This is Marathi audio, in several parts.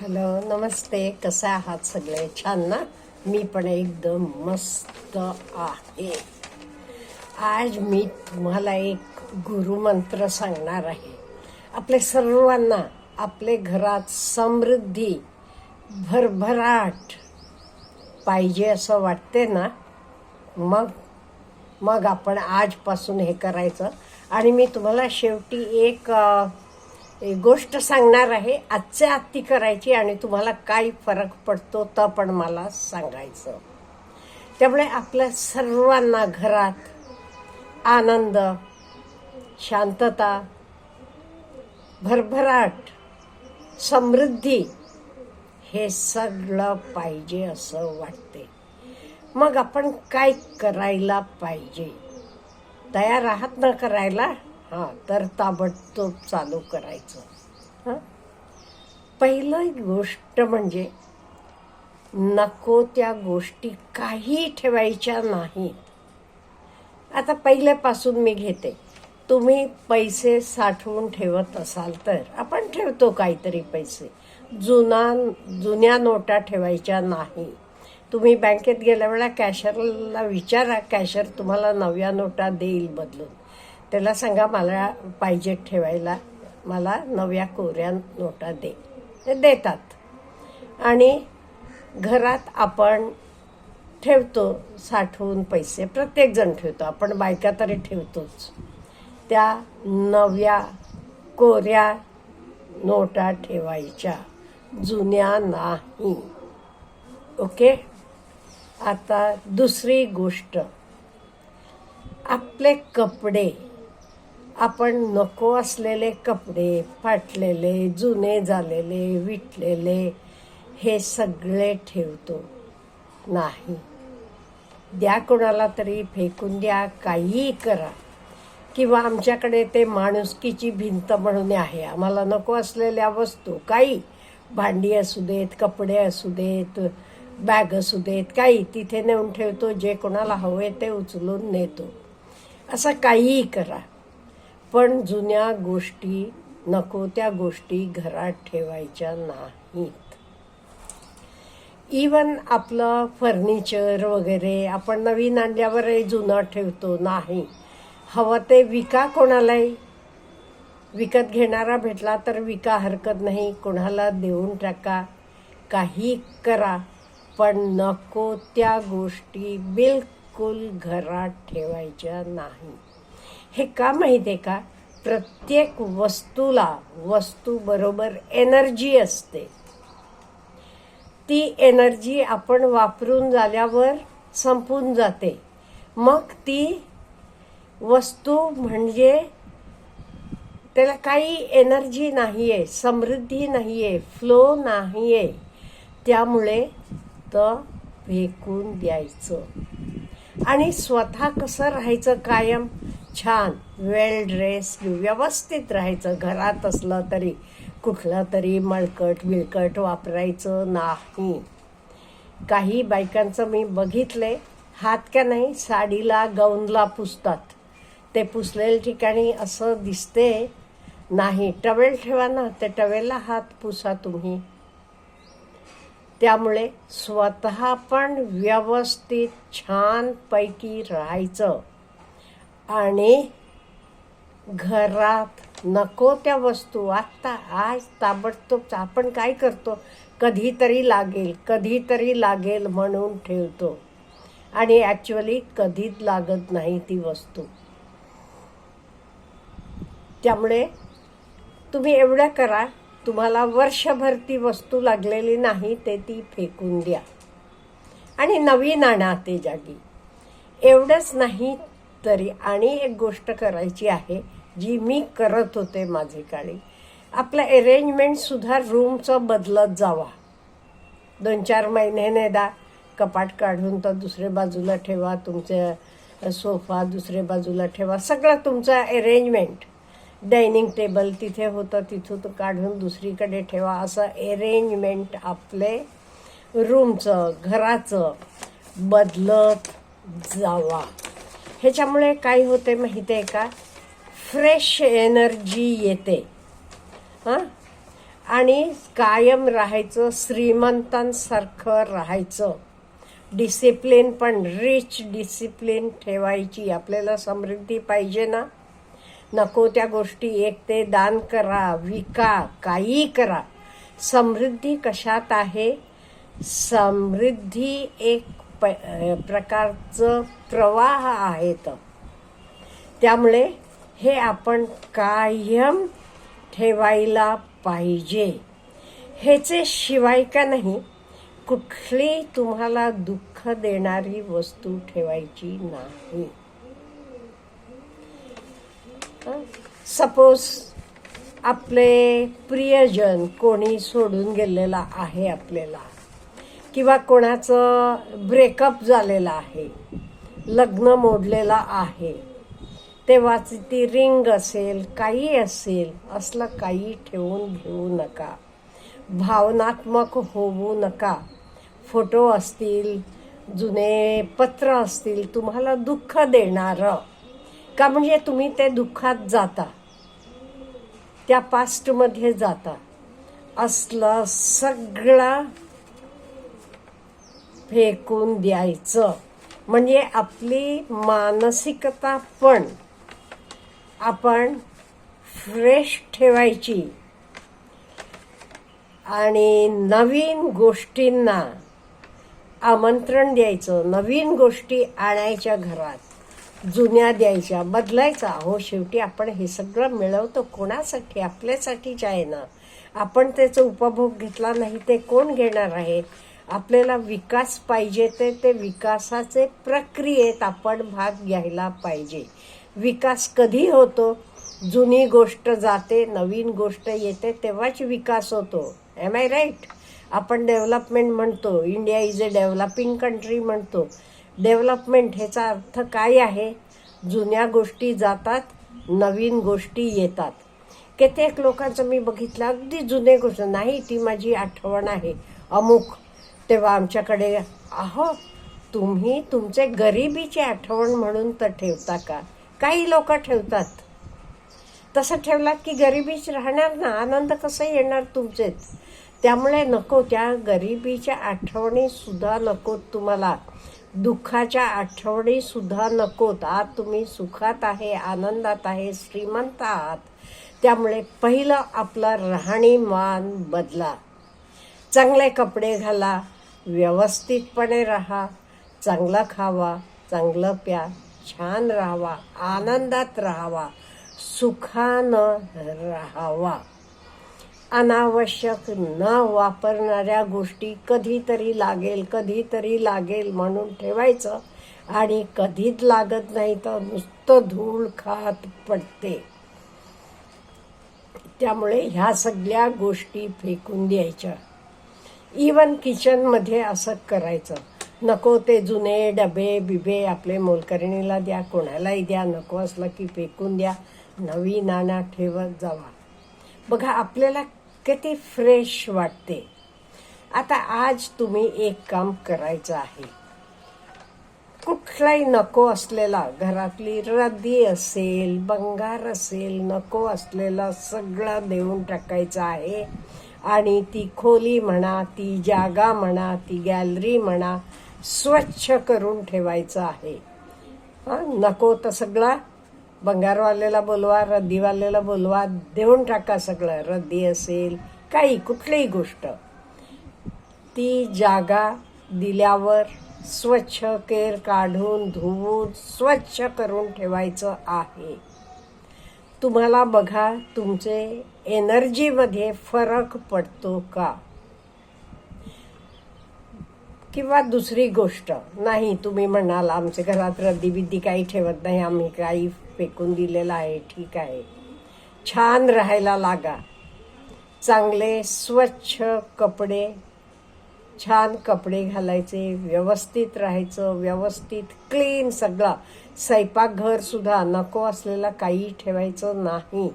हॅलो नमस्ते कसं आहात सगळे? छान ना? मी पण एकदम मस्त आहे. आज मी तुम्हाला एक गुरुमंत्र सांगणार आहे. आपल्या सर्वांना आपले घरात समृद्धी भरभराट पाहिजे असं वाटते ना? मग मग आपण आजपासून हे करायचं. आणि मी तुम्हाला शेवटी एक एक गोष्ट सांगणार आहे. आजच्या आत्ती करायची आणि तुम्हाला काय फरक पडतो तर पण मला सांगायचं. त्यामुळे आपल्या सर्वांना घरात आनंद शांतता भरभराट समृद्धी हे सगळं पाहिजे असं वाटते. मग आपण काय करायला पाहिजे? तयार आहात ना करायला? हां तर ताबडतोब चालू करायचं. हां? पहिलं गोष्ट म्हणजे नको त्या गोष्टी काही ठेवायच्या नाहीत. आता पहिल्यापासून मी घेते. तुम्ही पैसे साठवून ठेवत असाल तर आपण ठेवतो काहीतरी पैसे. जुना जुन्या नोटा ठेवायच्या नाही. तुम्ही बँकेत गेल्या वेळा कॅशरला विचारा कॅशर तुम्हाला नव्या नोटा देईल बदलून. त्याला सांगा मला पाहिजे ठेवायला मला नव्या कोऱ्या नोटा दे. ते देतात. आणि घरात आपण ठेवतो साठवून पैसे प्रत्येकजण ठेवतो. आपण बायका तरी ठेवतोच. त्या नव्या कोऱ्या नोटा ठेवायच्या. जुन्या नाही. ओके? आता दुसरी गोष्ट. आपले कपडे आपण नको असलेले कपडे फाटलेले जुने झालेले विटलेले हे सगळे ठेवतो. नाही. द्या कोणाला तरी फेकून द्या काहीही करा. किंवा आमच्याकडे ते माणुसकीची भिंत म्हणून आहे. आम्हाला नको असलेल्या वस्तू काही. भांडी असू देत कपडे असू देत बॅग असू देत काही. तिथे नेऊन ठेवतो जे कोणाला हवे ते उचलून नेतो. असं काहीही करा. पण जुन्या गोष्टी नको त्या गोष्टी घरात ठेवायच्या नाहीत. इवन आपलं फर्निचर वगैरे आपण नवीन आणल्यावरही जुनं ठेवतो नाही. हवं ते विका कोणालाही. विकत घेणारा भेटला तर विका हरकत नाही. कोणाला देऊन टाका. काही करा. पण नको त्या गोष्टी बिलकुल घरात ठेवायच्या नाही हे का माहिती आहे का? प्रत्येक वस्तूला वस्तू बरोबर एनर्जी असते. ती एनर्जी आपण वापरून झाल्यावर संपून जाते. मग ती वस्तू म्हणजे त्याला काही एनर्जी नाही आहे समृद्धी नाही आहे फ्लो नाही आहे त्यामुळे तर फेकून द्यायचं. आणि स्वतः कसं राहायचं कायम? छान वेल ड्रेस व्यवस्थित राहायचं घरात असलं तरी कुठलं तरी मळकट बिळकट वापरायचं नाही. काही बायकांचं मी बघितले हात का नाही साडीला गौनला पुसतात. ते पुसलेल्या ठिकाणी असं दिसते नाही टवेल ठेवा ना ते टवेलला हात पुसा तुम्ही. त्यामुळे स्वतः पण व्यवस्थित छानपैकी राहायचं. आणि घरात नको त्या वस्तू. आत्ता आज ताबडतोब आपण काय करतो? कधीतरी लागेल कधीतरी लागेल म्हणून ठेवतो. आणि ॲक्च्युअली कधीच लागत नाही ती वस्तू. त्यामुळे तुम्ही एवढं करा तुम्हाला वर्षभर ती वस्तू लागलेली नाही ते ती फेकून द्या. आणि नवीन आणा ते जागी. एवढंच नाही तरी. आणि एक गोष्ट करायची आहे जी मी करत होते माझे काळी. आपलं अरेंजमेंटसुद्धा रूमचं बदलत जावा. दोन चार महिन्याने दा कपाट काढून तर दुसऱ्या बाजूला ठेवा तुमच्या सोफा दुसऱ्या बाजूला ठेवा. सगळं तुमचं अरेंजमेंट डायनिंग टेबल तिथे होतं तिथून तो काढून दुसरीकडे ठेवा. असं अरेंजमेंट आपले रूमचं घराचं बदलत जावा. ह्याच्यामुळे काय होते माहिती आहे का? फ्रेश एनर्जी येते. हां? आणि कायम राहायचं श्रीमंतांसारखं राहायचं. डिसिप्लिन पण रिच डिसिप्लिन ठेवायची. आपल्याला समृद्धी पाहिजे ना? नको त्या गोष्टी. एक ते दान करा विका काही करा. समृद्धी कशात आहे? समृद्धी एक प प्रकारचं प्रवाह आहेत. त्यामुळे हे आपण कायम ठेवायला पाहिजे. ह्याचे शिवाय का नाही कुठली तुम्हाला दुःख देणारी वस्तू ठेवायची नाही. सपोज आपले प्रियजन कोणी सोडून गेलेला आहे आपल्याला. किंवा कोणाचं ब्रेकअप झालेलं आहे लग्न मोडलेलं आहे तेव्हाच ती रिंग असेल काही असेल असलं काही ठेवून घेऊ नका. भावनात्मक होऊ नका. फोटो असतील जुने पत्र असतील तुम्हाला दुःख देणारं. का म्हणजे तुम्ही ते दुःखात जाता. त्या पास्टमध्ये जाता. असलं सगळं फेकून द्यायचं. म्हणजे आपली मानसिकता पण आपण फ्रेश ठेवायची. आणि नवीन गोष्टींना आमंत्रण द्यायचं. नवीन गोष्टी आणायच्या घरात जुन्या द्यायच्या बदलायचा. हो शेवटी आपण हे सगळं मिळवतो. कोणासाठी? आपल्यासाठीच आहे ना. आपण त्याचा उपभोग घेतला नाही ते कोण घेणार आहे? आपल्याला विकास पाहिजे ते ते विकासाचे प्रक्रियेत आपण भाग घ्यायला पाहिजे. विकास कधी होतो? जुनी गोष्ट जाते नवीन गोष्ट येते तेव्हाच विकास होतो. एम आय राईट आपण डेव्हलपमेंट म्हणतो. India is a developing country म्हणतो. डेव्हलपमेंट ह्याचा अर्थ काय आहे? जुन्या गोष्टी जातात नवीन गोष्टी येतात. कित्येक लोकांचं मी बघितलं अगदी जुने गोष्ट. नाही ती माझी आठवण आहे. अमुक तेव्हा आमच्याकडे अहो तुम्ही तुमचे गरिबीची आठवण म्हणून तर ठेवता का? काही लोक ठेवतात. तसं ठेवलात की गरिबीच राहणार ना? आनंद कसं येणार तुमचेच त्यामुळे नको त्या गरिबीच्या आठवणीसुद्धा नकोत तुम्हाला. दुःखाच्या आठवणीसुद्धा नकोत. आज तुम्ही सुखात आहे आनंदात आहे श्रीमंत आहात. त्यामुळे पहिलं आपलं राहणीमान बदला. चांगले कपडे घाला व्यवस्थितपणे राहा चांगलं खावा चांगलं प्या छान राहावा आनंदात राहावा सुखानं राहावा. अनावश्यक न वापरणाऱ्या गोष्टी कधीतरी लागेल कधीतरी लागेल म्हणून ठेवायचं आणि कधीच लागत नाही तर नुसतं धूळ खात पडते. त्यामुळे ह्या सगळ्या गोष्टी फेकून द्यायच्या. इवन किचनमध्ये असं करायचं. नको ते जुने डबे बिबे आपले मोलकरणीला द्या कोणालाही द्या नको असलं की फेकून द्या. नवी नाणा ठेवत जावा. बघा आपल्याला किती फ्रेश वाटते. आता आज तुम्ही एक काम करायचं आहे. कुठलाही नको असलेला घरातली रद्दी असेल बंगार असेल नको असलेला सगळं देऊन टाकायचं आहे. आणि ती खोली म्हणा ती जागा म्हणा ती गॅलरी म्हणा स्वच्छ करून ठेवायचं आहे. हा नको तर सगळा बंगारवाल्याला बोलवा रद्दीवाल्याला बोलवा देऊन टाका सगळं. रद्दी असेल काही कुठलीही गोष्ट. ती जागा दिल्यावर स्वच्छ केर काढून धुवून स्वच्छ करून ठेवायचं आहे. तुम्हाला बघा तुमचे एनर्जीमध्ये फरक पडतो का? किंवा दुसरी गोष्ट नाही तुम्ही म्हणाल आमच्या घरात रद्दी बिद्दी काही ठेवत नाही आम्ही काही फेकून दिलेलं आहे ठीक आहे. छान राहायला लागा. चांगले स्वच्छ कपडे छान कपडे घालायचे व्यवस्थित राहायचं व्यवस्थित क्लीन सगळं. स्वयंपाकघरसुद्धा नको असलेलं काही ठेवायचं नाही.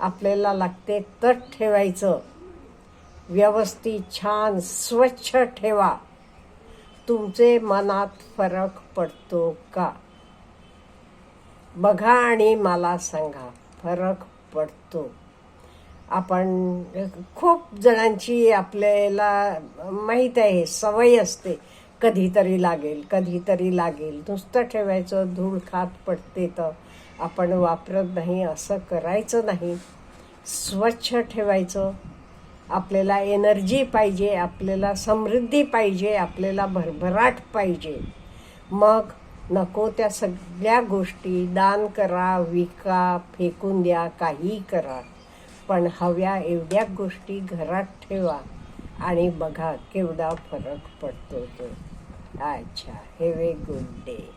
आपल्याला लागते तट ठेवायचं. व्यवस्थित छान स्वच्छ ठेवा. तुमचे मनात फरक पडतो का? बघा आणि मला सांगा फरक पडतो. आपण खूप जणांची आपल्याला माहीत आहे सवय असते. कधीतरी लागेल कधीतरी लागेल. नुसतं ठेवायचं धूळ खात पडते तर. आपण वापरत नाही असं करायचं नाही. स्वच्छ ठेवायचं. आपल्याला एनर्जी पाहिजे आपल्याला समृद्धी पाहिजे आपल्याला भरभराट पाहिजे. मग नको त्या सगळ्या गोष्टी. दान करा विका फेकून द्या काही करा. पण हव्या एवढ्या गोष्टी घरात ठेवा आणि बघा केवढा फरक पडतो तो. अच्छा हॅव ए गुड डे